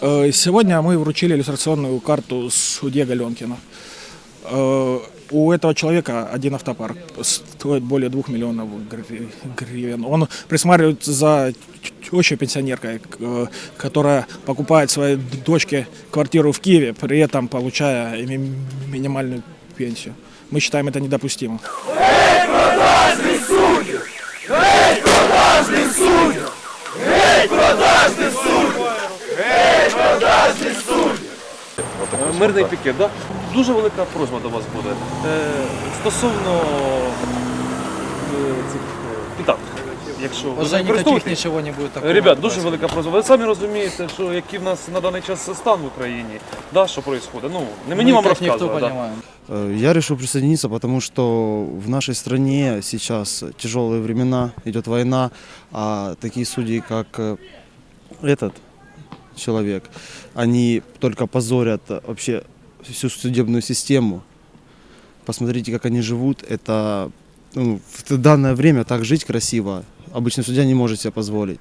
Э, Сегодня мы вручили иллюстрационную карту судье Галенкину. Э, У этого человека один автопарк стоит более двух миллионов гри- гривен. Он присматривает за тещей пенсионеркой, э, которая покупает своей дочке квартиру в Киеве, при этом получая ми- минимальную пенсию. Мы считаем это недопустимо. Мирний пікет, да? Дуже велика просьба до вас буде. Е, стосовно е, цих е, питань, якщо ви Уже никаких використовуєте. ничего не будет такого. Ребят, дуже велика просьба. Ви самі розумієте, що який в нас на даний час стан в Україні, да, що відбувається. Ну, не мені Мы вам как никто розказувати. Да. понимаем. Э, Я решил присоединиться, потому что в нашей стране сейчас тяжелые времена, идет война, а такие судьи, как э, этот человек, они только позорят э, вообще всю судебную систему. Посмотрите, как они живут. Это ну, в данное время так жить красиво обычный судья не может себе позволить.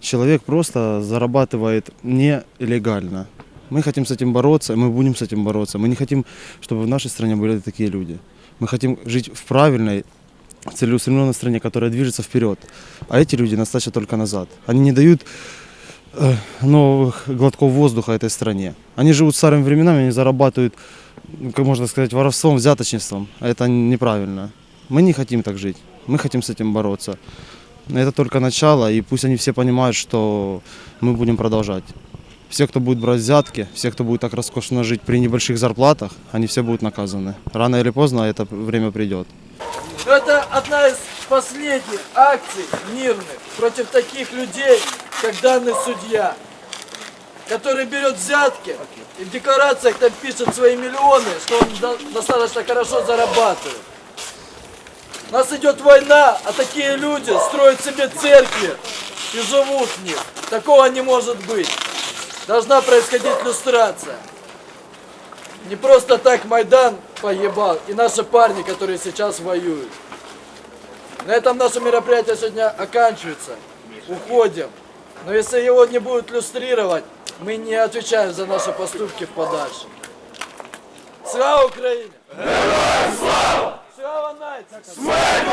Человек просто зарабатывает нелегально. Мы хотим с этим бороться, мы будем с этим бороться. Мы не хотим, чтобы в нашей стране были такие люди. Мы хотим жить в правильной, целеустремленной стране, которая движется вперед. А эти люди нас только назад. Они не дают новых глотков воздуха этой стране. Они живут старыми временами, они зарабатывают, ну, как можно сказать, воровством, взяточничеством. А это неправильно. Мы не хотим так жить. Мы хотим с этим бороться. Это только начало, и пусть они все понимают, что мы будем продолжать. Все, кто будет брать взятки, все, кто будет так роскошно жить при небольших зарплатах, они все будут наказаны. Рано или поздно это время придет. Это одна из последних акций мирных против таких людей, как данный судья, который берет взятки и в декларациях там пишет свои миллионы, что он до- достаточно хорошо зарабатывает. У нас идет война, а такие люди строят себе церкви и живут в них. Такого не может быть. Должна происходить люстрация. Не просто так Майдан поебал и наши парни, которые сейчас воюют. На этом наше мероприятие сегодня оканчивается. Уходим. Но если его не будут люстрировать, мы не отвечаем за наши поступки в подальшем. Слава Украине! слава! Слава нації! Смерть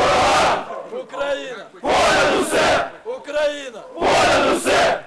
Україна! Понад усе! Україна! Понад усе! Україна! Понад усе!